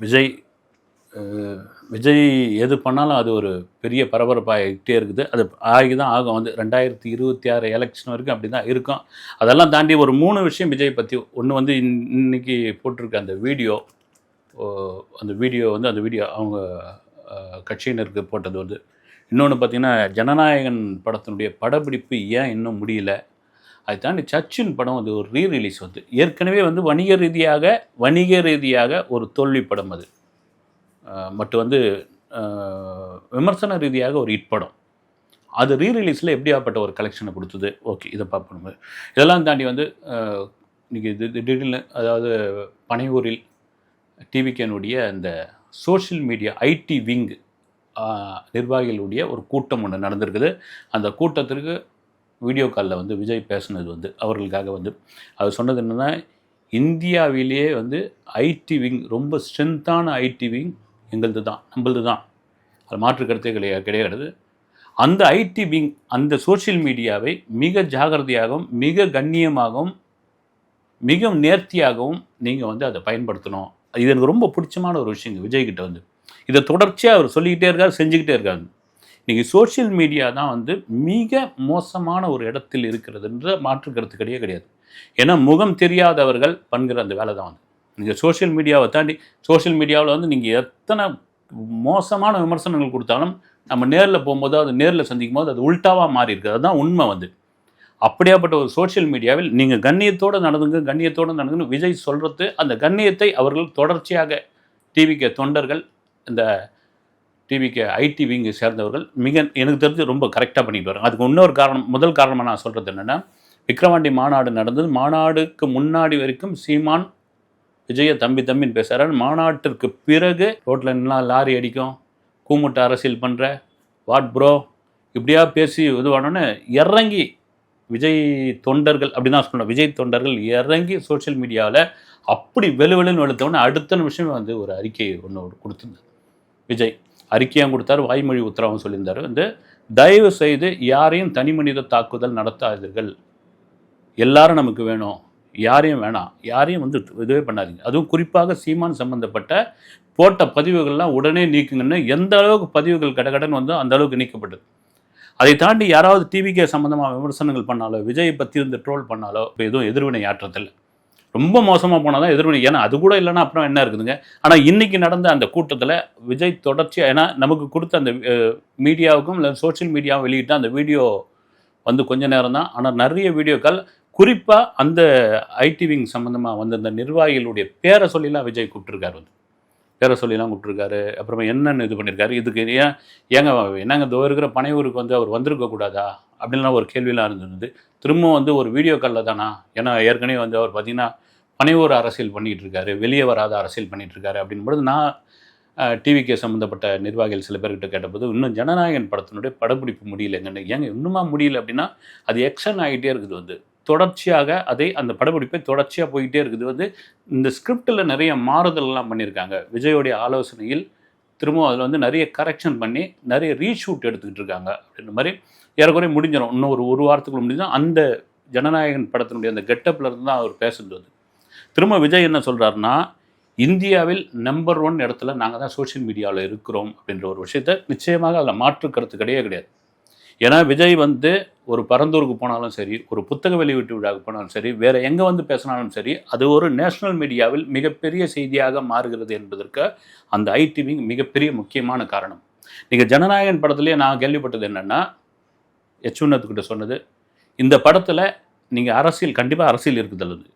விஜய் விஜய் எது பண்ணாலும் அது ஒரு பெரிய பரபரப்பாகிட்டே இருக்குது. அது ஆகி தான் ஆகும். வந்து ரெண்டாயிரத்தி இருபத்தி ஆறு எலெக்ஷன் வரைக்கும் அப்படி தான் இருக்கும். அதெல்லாம் தாண்டி ஒரு மூணு விஷயம் விஜய் பற்றி ஒன்று வந்து இன்- இன்னைக்கு போட்டிருக்க அந்த வீடியோ அந்த வீடியோ வந்து அந்த வீடியோ அவங்க கட்சியினருக்கு போட்டது வந்து. இன்னொன்று பார்த்தீங்கன்னா ஜனநாயகன் படத்தினுடைய படப்பிடிப்பு ஏன் இன்னும் முடியல? அது தாண்டி சச்சின் படம் வந்து ஒரு ரீ ரிலீஸ் வந்து. ஏற்கனவே வந்து வணிக ரீதியாக வணிக ரீதியாக ஒரு தோல்வி படம் அது. மற்றும் மட்டும் வந்து விமர்சன ரீதியாக ஒரு ஹிட் படம். அது ரீ ரிலீஸில் எப்படியாப்பட்ட ஒரு கலெக்ஷனை கொடுத்தது? ஓகே இதை பார்ப்போம். இதெல்லாம் தாண்டி வந்து இன்றைக்கி இது திடீர்னு அதாவது பனையூரில் டிவிக்கனுடைய அந்த சோஷியல் மீடியா ஐடி விங் நிர்வாகிகளுடைய ஒரு கூட்டம் ஒன்று நடந்திருக்குது. அந்த கூட்டத்திற்கு வீடியோ காலில் வந்து விஜய் பேசினது வந்து அவர்களுக்காக வந்து. அவர் சொன்னது என்னென்னா இந்தியாவிலேயே வந்து ஐடி விங் ரொம்ப ஸ்ட்ரென்த்தான ஐடி விங் எங்களது தான் நம்மளது தான். அது மாற்று கருத்தே கிடையாது கிடையாது. அந்த ஐடி விங் அந்த சோஷியல் மீடியாவை மிக ஜாகிரதையாகவும் மிக கண்ணியமாகவும் மிக நேர்த்தியாகவும் நீங்கள் வந்து அதை பயன்படுத்தணும். இது எனக்கு ரொம்ப பிடிச்சமான ஒரு விஷயங்க விஜய்கிட்ட வந்து. இதை தொடர்ச்சியாக அவர் சொல்லிக்கிட்டே இருக்கார் செஞ்சுக்கிட்டே இருக்காரு. இன்றைக்கி சோஷியல் மீடியா தான் வந்து மிக மோசமான ஒரு இடத்தில் இருக்கிறதுன்ற மாற்று கருத்து கிடையாது. கிடையாது ஏன்னா முகம் தெரியாதவர்கள் பண்ணுற அந்த வேலை தான் வந்து நீங்கள் சோஷியல் மீடியாவை தாண்டி சோஷியல் மீடியாவில் வந்து நீங்கள் எத்தனை மோசமான விமர்சனங்கள் கொடுத்தாலும் நம்ம நேரில் போகும்போது அது நேரில் சந்திக்கும் போது அது உல்ட்டாவாக மாறி இருக்குது அதுதான் உண்மை வந்து. அப்படியாப்பட்ட ஒரு சோஷியல் மீடியாவில் நீங்கள் கண்ணியத்தோடு நடந்துங்க கண்ணியத்தோடு நடந்துங்கன்னு விஜய் சொல்கிறது அந்த கண்ணியத்தை அவர்கள் தொடர்ச்சியாக டிவிக்கு தொண்டர்கள் இந்த டிவிக்கு ஐடி விங்கு சேர்ந்தவர்கள் மிக எனக்கு தெரிஞ்சு ரொம்ப கரெக்டாக பண்ணிட்டு வராங்க அதுக்கு இன்னொரு காரணம் முதல் காரணமாக நான் சொல்கிறது என்னென்னா விக்ரவாண்டி மாநாடு நடந்தது. மாநாடுக்கு முன்னாடி வரைக்கும் சீமான் விஜய தம்பி தம்பின்னு பேசுகிறார் மாநாட்டிற்கு பிறகு ரோட்டில் நின்னா லாரி அடிக்கும் கூமுட்ட அரசியல் பண்ணுற வாட் ப்ரோ இப்படியா பேசி இதுவானோன்னு இறங்கி விஜய் தொண்டர்கள் அப்படி தான் சொல்லணும். விஜய் தொண்டர்கள் இறங்கி சோஷியல் மீடியாவில் அப்படி வெளுவெளுன்னு வெளுத்தவொடனே அடுத்த நிமிஷமே வந்து ஒரு அறிக்கை ஒன்று கொடுத்துருந்தது. விஜய். அறிக்கையாக கொடுத்தாரு வாய்மொழி உத்தரவும் சொல்லியிருந்தார். வந்து தயவு செய்து யாரையும் தனி மனித தாக்குதல் நடத்தாதீர்கள். எல்லாரும் நமக்கு வேணும். யாரையும் வேணாம். யாரையும் வந்து இதுவே பண்ணாதீங்க. அதுவும் குறிப்பாக சீமான் சம்பந்தப்பட்ட போட்ட பதிவுகள்லாம் உடனே நீக்குங்கன்னு எந்த அளவுக்கு பதிவுகள் கடகடன் வந்து அந்த அளவுக்கு நீக்கப்பட்டது. அதை தாண்டி யாராவது டிவிக்கே சம்மந்தமாக விமர்சனங்கள் பண்ணாலோ விஜயை பற்றி இருந்து ட்ரோல் பண்ணாலோ இப்போ எதுவும் எதிர்வினை ஆற்றத்தில் ரொம்ப மோசமாக போனால் தான் எதிர்வினை. ஏன்னா அது கூட இல்லைன்னா அப்புறம் என்ன இருக்குதுங்க? ஆனால் இன்றைக்கி நடந்த அந்த கூட்டத்தில் விஜய் தொடர்ச்சியாக ஏன்னா நமக்கு கொடுத்த அந்த மீடியாவுக்கும் இல்லை சோஷியல் மீடியாவும் வெளியிட்ட அந்த வீடியோ வந்து கொஞ்ச நேரம் தான் ஆனால் நிறைய வீடியோக்கள் குறிப்பாக அந்த ஐடி விங் சம்மந்தமாக வந்த அந்த நிர்வாகிகளுடைய பேரை சொல்லிலாம் விஜய் கூப்பிட்டுருக்காரு வந்து. பேரை சொல்லிலாம் கூப்பிட்டுருக்காரு அப்புறமா என்னென்னு இது பண்ணியிருக்காரு இதுக்கு ஏன் ஏங்க என்னங்க இந்த இருக்கிற பனையூருக்கு வந்து அவர் வந்திருக்கக்கூடாதா அப்படின்லாம் ஒரு கேள்வியெலாம் இருந்திருந்தது திரும்பவும் வந்து ஒரு வீடியோ காலில் தானா? ஏன்னா ஏற்கனவே வந்து அவர் பார்த்தீங்கன்னா பனையூர் அரசியல் பண்ணிகிட்டு இருக்காரு. வெளியே வராத அரசியல் பண்ணிகிட்டு இருக்காரு அப்படின்போது நான் டிவிக்கு சம்மந்தப்பட்ட நிர்வாகிகள் சில பேர்கிட்ட கேட்டபோது இன்னும் ஜனநாயகன் படத்தினுடைய படப்பிடிப்பு முடியலைங்கன்னு ஏங்க இன்னுமா முடியல அப்படின்னா அது எக்ஷன் ஆகிட்டே இருக்குது வந்து. தொடர்ச்சியாக அதை அந்த படப்பிடிப்பை தொடர்ச்சியாக போயிட்டே இருக்குது. வந்து இந்த ஸ்கிரிப்டில் நிறைய மாறுதல்லாம் பண்ணியிருக்காங்க. விஜயோடைய ஆலோசனையில் திரும்பவும் அதில் வந்து நிறைய கரெக்ஷன் பண்ணி நிறைய ரீஷூட் எடுத்துக்கிட்டு இருக்காங்க. அப்படின்ற மாதிரி ஏறக்குறைய முடிஞ்சிடும். இன்னும் ஒரு ஒரு வாரத்துக்குள்ள முடிஞ்சால் அந்த ஜனநாயகன் படத்தினுடைய அந்த கெட்டப்பில் இருந்து தான் அவர் பேசுகிறது திரும்ப விஜய் என்ன சொல்கிறாருன்னா இந்தியாவில் நம்பர் ஒன் இடத்துல நாங்கள் தான் சோஷியல் மீடியாவில் இருக்கிறோம் அப்படின்ற ஒரு விஷயத்த நிச்சயமாக அதில் மாற்று கருத்து கிடையவே கிடையாது. ஏன்னா விஜய் வந்து ஒரு பரந்தூருக்கு போனாலும் சரி ஒரு புத்தக வெளியீட்டு விழாவுக்கு போனாலும் சரி வேறு எங்கே வந்து பேசினாலும் சரி அது ஒரு நேஷனல் மீடியாவில் மிகப்பெரிய செய்தியாக மாறுகிறது என்பதற்கு அந்த ஐடிவிங் மிகப்பெரிய முக்கியமான காரணம். நீங்கள் ஜனநாயகன் படத்துலேயே நான் கேள்விப்பட்டது என்னென்னா யச்சுனத்துக்கிட்ட சொன்னது இந்த படத்தில் நீங்கள் அரசியல் கண்டிப்பாக அரசியல் இருக்குது அல்லது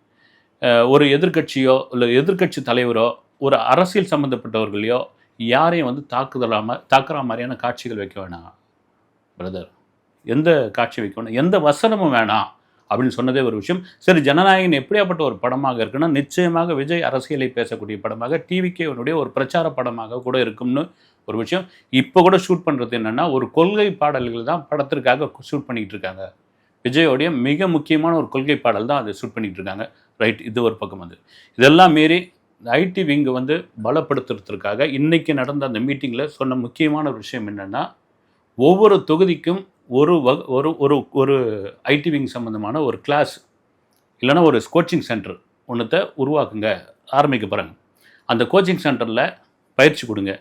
ஒரு எதிர்க்கட்சியோ இல்லை எதிர்க்கட்சி தலைவரோ ஒரு அரசியல் சம்மந்தப்பட்டவர்களையோ யாரையும் வந்து தாக்குதலாமல் தாக்குற மாதிரியான காட்சிகள் வைக்க வேணாம். பிரதர் எந்த காட்சி வைக்கணும்? எந்த வசனமும் வேணாம். அப்படின்னு சொன்னதே ஒரு விஷயம். சரி ஜனநாயகன் எப்படியாப்பட்ட ஒரு படமாக இருக்குன்னா நிச்சயமாக விஜய் அரசியலை பேசக்கூடிய படமாக டிவிக்கேவனுடைய ஒரு பிரச்சார படமாக கூட இருக்கும்னு ஒரு விஷயம். இப்போ கூட ஷூட் பண்ணுறது என்னென்னா ஒரு கொள்கை பாடல்கள் தான் படத்திற்காக ஷூட் பண்ணிகிட்டு இருக்காங்க. விஜயோடைய மிக முக்கியமான ஒரு கொள்கை பாடல் தான் அதை ஷூட் பண்ணிகிட்டு இருக்காங்க. ரைட் இது ஒரு பக்கம் வந்து. இதெல்லாம் மீறி ஐடி விங்கு வந்து பலப்படுத்துறதுக்காக இன்றைக்கி நடந்த அந்த மீட்டிங்கில் சொன்ன முக்கியமான ஒரு விஷயம் என்னென்னா ஒவ்வொரு தொகுதிக்கும் ஒரு வ ஒரு ஒரு ஒரு ஐடி விங் சம்மந்தமான ஒரு கிளாஸ் இல்லைன்னா ஒரு கோச்சிங் சென்டர் ஒன்றத்தை உருவாக்குங்க ஆரம்பிக்க போகிறாங்க அந்த கோச்சிங் சென்டரில் பயிற்சி கொடுங்க.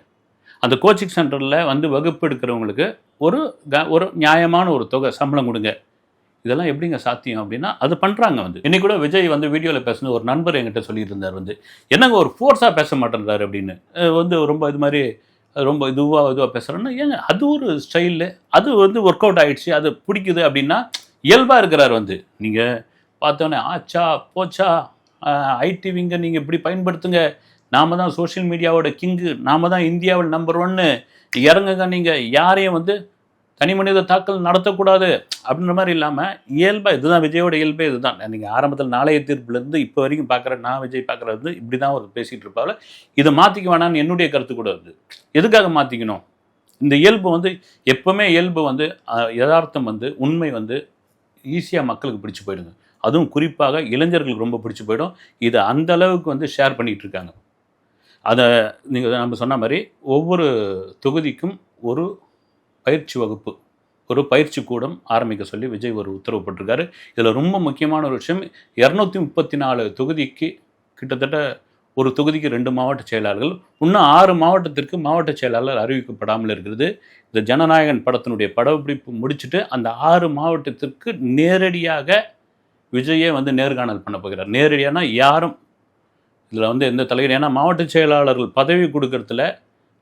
அந்த கோச்சிங் சென்டரில் வந்து வகுப்பு எடுக்கிறவங்களுக்கு ஒரு க ஒரு நியாயமான ஒரு தொகை சம்பளம் கொடுங்க. இதெல்லாம் எப்படிங்க சாத்தியம் அப்படின்னா அது பண்ணுறாங்க வந்து. இன்னைக்கு கூட விஜய் வந்து வீடியோவில் பேசுன ஒரு நண்பர் என்கிட்ட சொல்லியிருந்தார் வந்து. என்னங்க ஒரு ஃபோர்ஸாக பேச மாட்டேன்றார் அப்படின்னு. வந்து ரொம்ப இது மாதிரி ரொம்ப இதுவாக இதுவாக பேசுகிறேன்னா ஏங்க அது ஒரு ஸ்டைலு. அது வந்து ஒர்க் அவுட் ஆகிடுச்சு அது பிடிக்குது அப்படின்னா இயல்பாக இருக்கிறார் வந்து. நீங்கள் பார்த்தோன்னே ஆச்சா போச்சா ஐடி விங்க நீங்கள் இப்படி பயன்படுத்துங்க. நாம தான் சோஷியல் மீடியாவோட கிங்கு நாம தான் இந்தியாவில் நம்பர் ஒன்னு இறங்குங்க நீங்கள் யாரையும் வந்து தனி மனித தாக்கல் நடத்தக்கூடாது அப்படின்ற மாதிரி இல்லாமல் இயல்பாக இதுதான் விஜயோட இயல்பே இதுதான். நீங்கள் ஆரம்பத்தில் நாளைய தீர்ப்புலேருந்து இப்போ வரைக்கும் பார்க்குற நான் விஜய் பார்க்குறது இப்படி தான் ஒரு பேசிகிட்டு இருப்பாவில் இதை மாற்றிக்க வேணாம்னு என்னுடைய கருத்து கூட வருது எதுக்காக மாற்றிக்கணும் இந்த இயல்பு வந்து எப்பவுமே இயல்பு வந்து யதார்த்தம் வந்து உண்மை வந்து ஈஸியாக மக்களுக்கு பிடிச்சி போயிடுங்க அதுவும் குறிப்பாக இளைஞர்களுக்கு ரொம்ப பிடிச்சி போயிடும். இதை அந்த அளவுக்கு வந்து ஷேர் பண்ணிகிட்டு இருக்காங்க. அதை நீங்கள் நம்ம சொன்ன மாதிரி ஒவ்வொரு தொகுதிக்கும் ஒரு பயிற்சி வகுப்பு. ஒரு பயிற்சி கூடம் ஆரம்பிக்க சொல்லி விஜய் ஒரு உத்தரவு போட்டிருக்காரு. இதில் ரொம்ப முக்கியமான ஒரு விஷயம் இரநூத்தி முப்பத்தி நாலு தொகுதிக்கு கிட்டத்தட்ட ஒரு தொகுதிக்கு ரெண்டு மாவட்ட செயலாளர்கள் இன்னும் ஆறு மாவட்டத்திற்கு மாவட்ட செயலாளர் அறிவிக்கப்படாமல் இருக்கிறது. இந்த ஜனநாயகன் படத்தினுடைய படப்பிடிப்பு முடிச்சுட்டு அந்த ஆறு மாவட்டத்திற்கு நேரடியாக விஜயே வந்து நேர்காணல் பண்ண போகிறார். நேரடியானா யாரும் இதில் வந்து எந்த தலைவர் ஏன்னா மாவட்ட செயலாளர்கள் பதவி கொடுக்கறதுல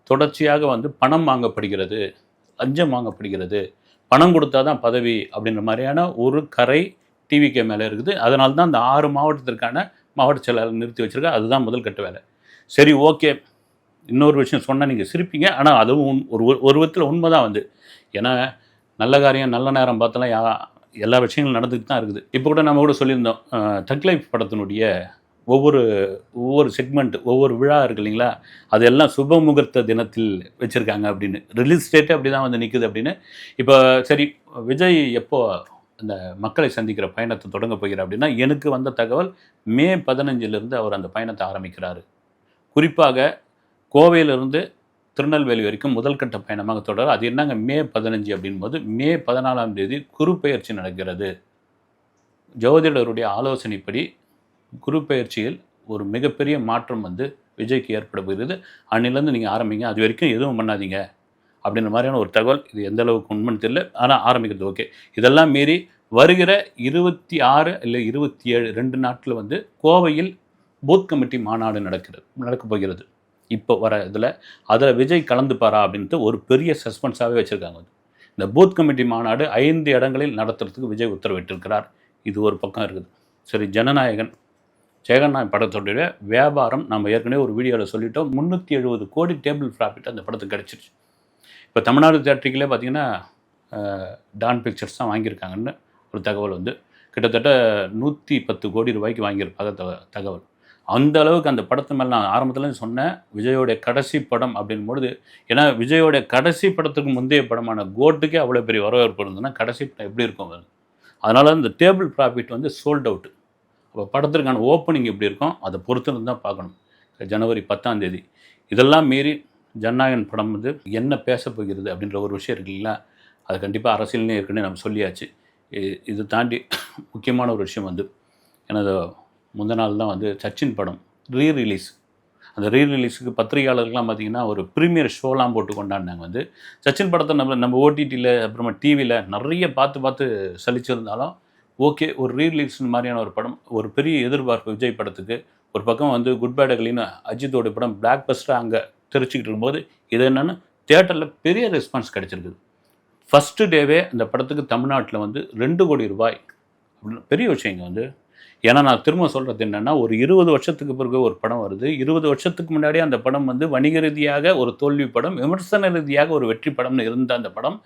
தொடர்ச்சியாக வந்து பணம் வாங்கப்படுகிறது. லஞ்சம் வாங்கப்படுகிறது. பணம் கொடுத்தா தான் பதவி அப்படின்ற மாதிரியான ஒரு கரை டிவிகே மேலே இருக்குது. அதனால தான் அந்த ஆறு மாவட்டத்திற்கான மாவட்ட செயலாளர் நிறுத்தி வச்சிருக்கா அதுதான் முதல் கட்ட வேலை. சரி ஓகே. இன்னொரு விஷயம் சொன்னால் நீங்கள் சிரிப்பீங்க. ஆனால் அதுவும் உண்- ஒரு ஒரு விதத்தில் உண்மை தான் வந்து ஏன்னா நல்ல காரியம் நல்ல நேரம் பார்த்தலாம் எல்லா விஷயங்களும் நடந்துட்டு தான் இருக்குது. இப்போ கூட நம்ம கூட சொல்லியிருந்தோம் தக்லைஃப் படத்தினுடைய ஒவ்வொரு ஒவ்வொரு செக்மெண்ட் ஒவ்வொரு விழா இருக்கு இல்லைங்களா? அதெல்லாம் சுப முகூர்த்த தினத்தில் வச்சுருக்காங்க அப்படின்னு. ரிலீஸ் டேட்டு அப்படி தான் வந்து நிற்குது அப்படின்னு. இப்போ சரி விஜய் எப்போ அந்த மக்களை சந்திக்கிற பயணத்தை தொடங்க போகிறார் அப்படின்னா எனக்கு வந்த தகவல் மே பதினஞ்சிலிருந்து அவர் அந்த பயணத்தை ஆரம்பிக்கிறார். குறிப்பாக கோவையிலிருந்து திருநெல்வேலி வரைக்கும் முதல் கட்ட பயணமாக தொடர். அது என்னங்க? மே பதினஞ்சு அப்படின்போது மே பதினாலாம் தேதி குரு பயிற்சி நடக்கிறது. ஜோதிடருடைய ஆலோசனைப்படி குரு பயிற்சியில் ஒரு மிகப்பெரிய மாற்றம் வந்து விஜய்க்கு ஏற்பட போகிறது அன்னிலேருந்து நீங்கள் ஆரம்பிங்க. அது வரைக்கும் எதுவும் பண்ணாதீங்க. அப்படின்ற மாதிரியான ஒரு தகவல் இது எந்த அளவுக்கு உண்மைன்னு தெரியல. ஆனால் ஆரம்பிக்கிறது ஓகே. இதெல்லாம் மீறி வருகிற இருபத்தி ஆறு இல்லை இருபத்தி ஏழு ரெண்டு நாட்டில் வந்து கோவையில் பூத் கமிட்டி மாநாடு நடக்கிறது நடக்க போகிறது. இப்போ வர இதில் அதில் விஜய் கலந்துப்பாரா அப்படின்ட்டு ஒரு பெரிய சஸ்பென்ஸாகவே வச்சுருக்காங்க. இந்த பூத் கமிட்டி மாநாடு ஐந்து இடங்களில் நடத்துறதுக்கு விஜய் உத்தரவிட்டிருக்கிறார். இது ஒரு பக்கம் இருக்குது. சரி ஜனநாயகன் ஜெகநாயக் படத்துடைய வியாபாரம் நம்ம ஏற்கனவே ஒரு வீடியோவில் சொல்லிட்டோம். முந்நூற்றி எழுபது கோடி டேபிள் ப்ராஃபிட் அந்த படத்துக்கு கிடச்சிருச்சு. இப்போ தமிழ்நாடு தேட்டரிக்கிலே பார்த்தீங்கன்னா டான் பிக்சர்ஸ் தான் வாங்கியிருக்காங்கன்னு ஒரு தகவல் வந்து. கிட்டத்தட்ட நூற்றி பத்து கோடி ரூபாய்க்கு வாங்கியிருப்பாங்க தகவல். அந்த அளவுக்கு அந்த படத்து மேலே நான் ஆரம்பத்தில் சொன்னேன் விஜயோடைய கடைசி படம் அப்படின்பொழுது ஏன்னா விஜயோடைய கடைசி படத்துக்கு முந்தைய படமான கோட்டுக்கே அவ்வளோ பெரிய வரவேற்பு இருந்ததுன்னா கடைசி படம் எப்படி இருக்கும் அதனால் அந்த டேபிள் ப்ராஃபிட் வந்து சோல்ட் அவுட்டு இப்போ படத்திற்கான ஓப்பனிங் எப்படி இருக்கும் அதை பொறுத்துருந்து தான் பார்க்கணும். ஜனவரி பத்தாம் தேதி. இதெல்லாம் மீறி ஜனநாயகன் படம் வந்து என்ன பேச போகிறது அப்படின்ற ஒரு விஷயம் இருக்கு இல்லைங்களா? அது கண்டிப்பாக அரசியல்னே இருக்குன்னு நம்ம சொல்லியாச்சு. இது தாண்டி முக்கியமான ஒரு விஷயம் வந்து எனது முந்த நாள் தான் வந்து சச்சின் படம் ரீ ரிலீஸ் அந்த ரீ ரிலீஸுக்கு பத்திரிகையாளர்கள்லாம் பார்த்தீங்கன்னா ஒரு ப்ரீமியர் ஷோலாம் போட்டு கொண்டாடினாங்க வந்து. சச்சின் படத்தை நம்ம நம்ம ஓடிடியில் அப்புறமா டிவியில் நிறைய பார்த்து பார்த்து சலிச்சிருந்தாலும் ஓகே ஒரு ரீ மாதிரியான ஒரு படம் ஒரு பெரிய எதிர்பார்ப்பு விஜய் படத்துக்கு. ஒரு பக்கம் வந்து குட் பேட் அகலின்னு அஜித்தோட படம் பிளாக் பஸ்டர் அங்கே தெரிச்சுக்கிட்டு இருக்கும்போது இது என்னென்னு தேட்டரில் பெரிய ரெஸ்பான்ஸ் கிடச்சிருக்குது. ஃபஸ்ட்டு டேவே அந்த படத்துக்கு தமிழ்நாட்டில் வந்து ரெண்டு கோடி ரூபாய் அப்படின்னு பெரிய விஷயங்க வந்து. ஏன்னா நான் திரும்ப சொல்கிறது என்னென்னா ஒரு இருபது வருஷத்துக்கு பிறகு ஒரு படம் வருது. இருபது வருஷத்துக்கு முன்னாடியே அந்த படம் வந்து வணிக ரீதியாக ஒரு தோல்வி படம் விமர்சன ரீதியாக ஒரு வெற்றி படம்னு இருந்த அந்த படம்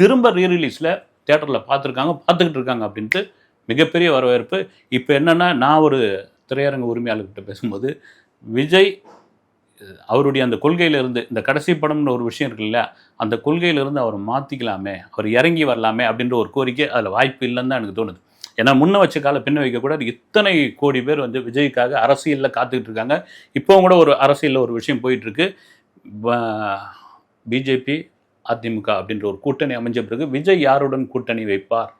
திரும்ப ரீரிலீஸில் தேட்டரில் பார்த்துருக்காங்க பார்த்துக்கிட்டு இருக்காங்க அப்படின்ட்டு மிகப்பெரிய வரவேற்பு. இப்போ என்னென்னா நான் ஒரு திரையரங்க உரிமையாளர்கிட்ட பேசும்போது விஜய் அவருடைய அந்த கொள்கையிலிருந்து இந்த கடைசி படம்னு ஒரு விஷயம் இருக்குல்ல அந்த கொள்கையிலிருந்து அவர் மாற்றிக்கலாமே அவர் இறங்கி வரலாமே அப்படின்ற ஒரு கோரிக்கை அதில் வாய்ப்பு இல்லைன்னு தான் எனக்கு தோணுது. ஏன்னா முன்ன வச்ச கால பின்ன வைக்கக்கூடாது இத்தனை கோடி பேர் வந்து விஜய்க்காக அரசியலில் காத்துக்கிட்டு இருக்காங்க. இப்போவும் கூட ஒரு அரசியலில் ஒரு விஷயம் போயிட்டுருக்கு பிஜேபி அதிமுக அப்படின்ற ஒரு கூட்டணி அமைஞ்ச பிறகு விஜய் யாருடன் கூட்டணி வைப்பார்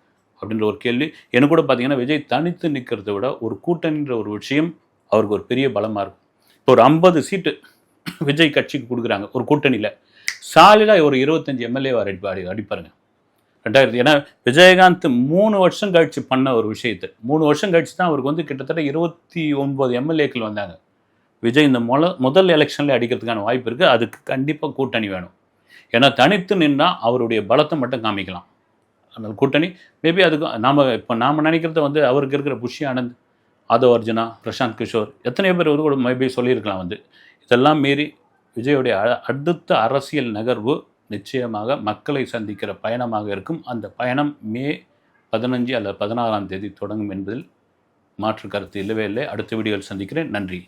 அப்படின்ற ஒரு கேள்வி. எனக்கு கூட பார்த்தீங்கன்னா விஜய் தனித்து நிற்கிறத விட ஒரு கூட்டணின்ற ஒரு விஷயம் அவருக்கு ஒரு பெரிய பலமாக இருக்கும். இப்போ ஒரு ஐம்பது சீட்டு விஜய் கட்சிக்கு கொடுக்குறாங்க ஒரு கூட்டணியில். சாலிடாக ஒரு இருபத்தஞ்சி எம்எல்ஏ அடி அடிப்பாருங்க. ரெண்டாயிரத்தி ஏன்னா விஜயகாந்த் மூணு வருஷம் கழிச்சு பண்ண ஒரு விஷயத்தை. மூணு வருஷம் கழிச்சு தான் அவருக்கு வந்து கிட்டத்தட்ட இருபத்தி ஒன்பது எம்எல்ஏக்கள் வந்தாங்க. விஜய் இந்த மொல முதல் எலெக்ஷனில் அடிக்கிறதுக்கான வாய்ப்பு இருக்குது அதுக்கு கண்டிப்பாக கூட்டணி வேணும். ஏன்னா தனித்து நின்னால் அவருடைய பலத்தை மட்டும் காமிக்கலாம். அதனால் கூட்டணி மேபி அதுக்கு நாம் இப்போ நாம் நினைக்கிறத வந்து அவருக்கு இருக்கிற புஷி ஆனந்த் ஆதவ் அர்ஜுனா பிரசாந்த் கிஷோர் எத்தனையோ பேர் வந்து கூட மேபி சொல்லியிருக்கலாம் வந்து. இதெல்லாம் மீறி விஜயோடைய அ- அடுத்த அரசியல் நகர்வு நிச்சயமாக மக்களை சந்திக்கிற பயணமாக இருக்கும். அந்த பயணம் மே பதினஞ்சு அல்லது பதினாறாம் தேதி தொடங்கும் என்பதில் மாற்று கருத்து இல்லவே இல்லை. அடுத்த வீடியோவில் சந்திக்கிறேன். நன்றி.